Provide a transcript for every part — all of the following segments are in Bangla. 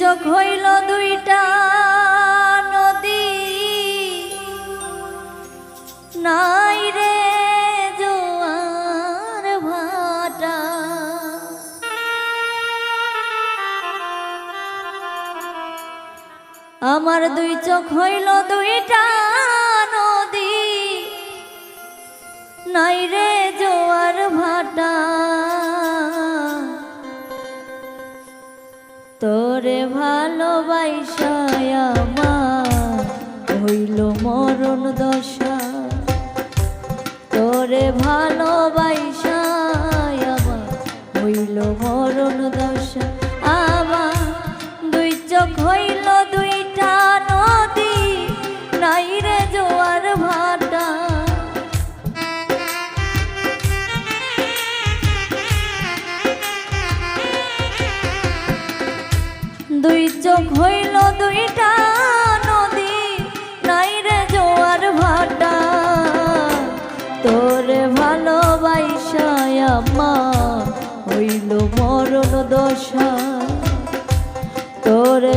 চোখ হইল দুইটা নদী। নাই রে জোয়ার ভাটা। আমার দুই চোখ হইল দুইটা নদী। নাই রে জোয়ার ভাটা। তোরে ভালোবাসায় আমার হইল মরণ দশা। তোরে ভালোবাসায় আমার হইল মরণ নদী নাই জোয়ার ভাটা। তোরে হইল মরণ দশা। তোরে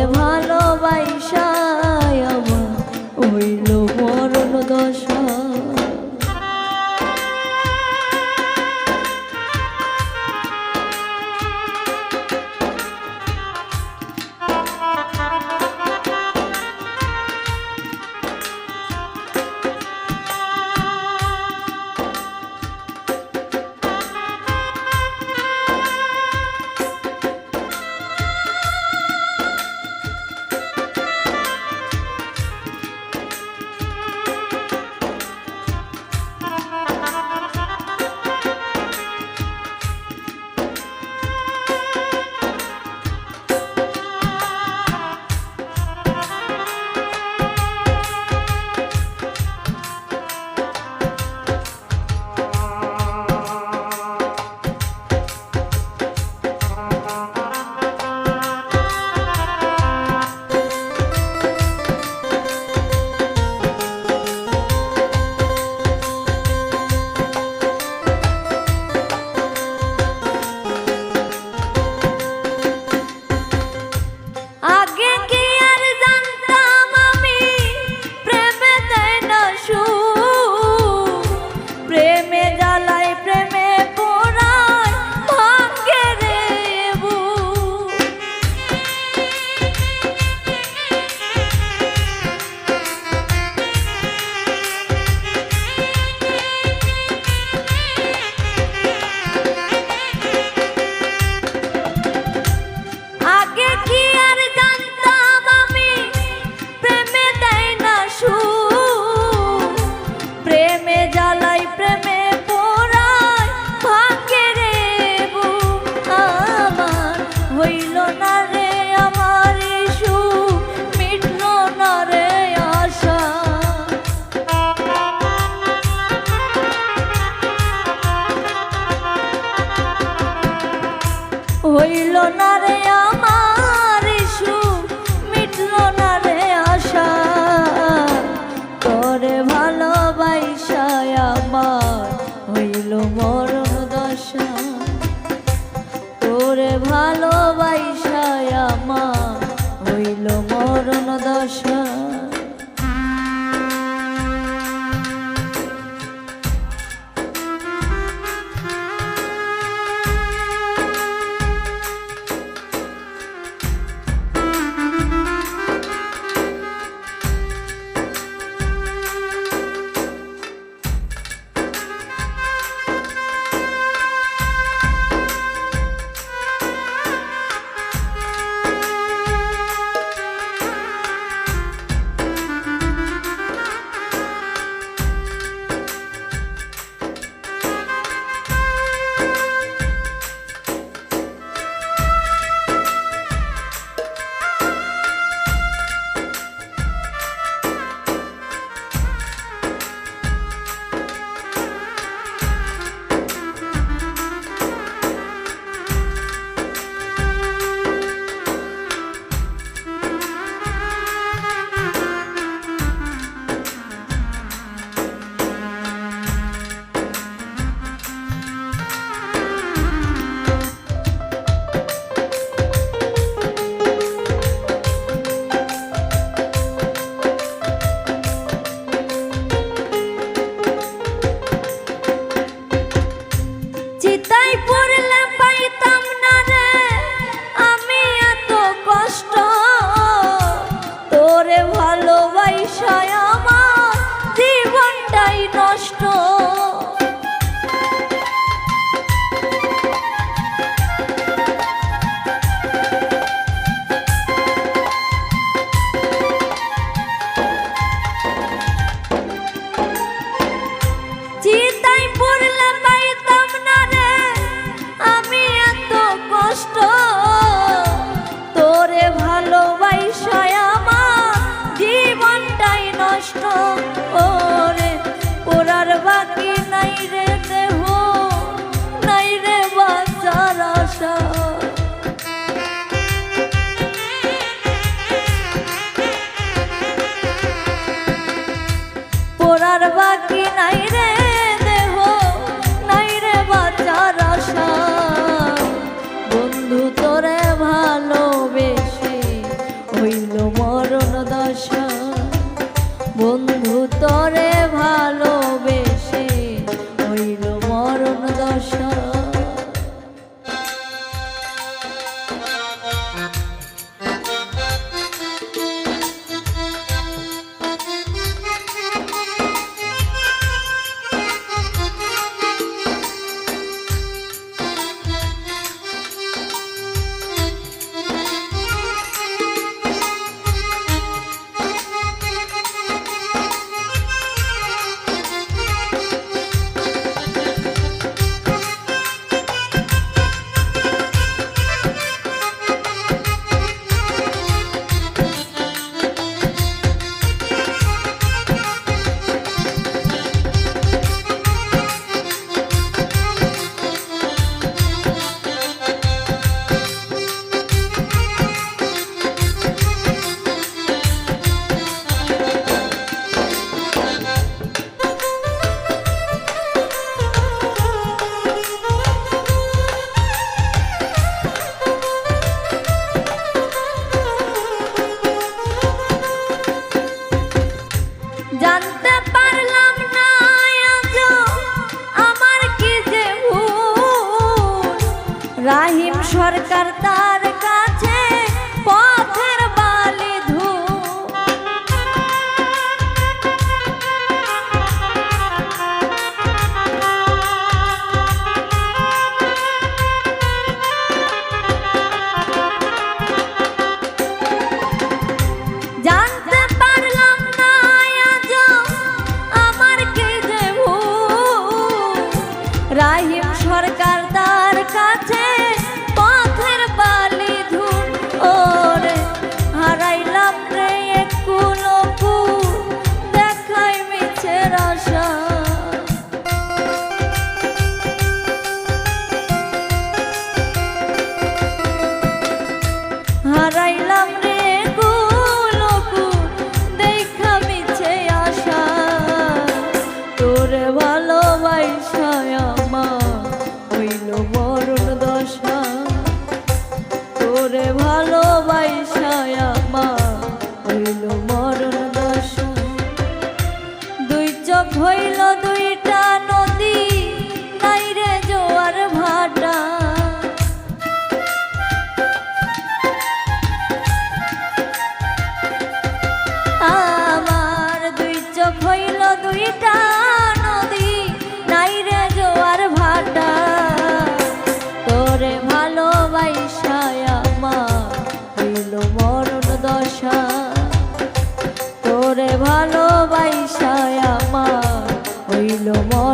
নষ্ট ওরে ওরার বাকি নাই রে দেহ, নাই রে বাঁচার আশা। পোড়ার বাকি নাই রে রাহিম সরকার তার 홀로 멀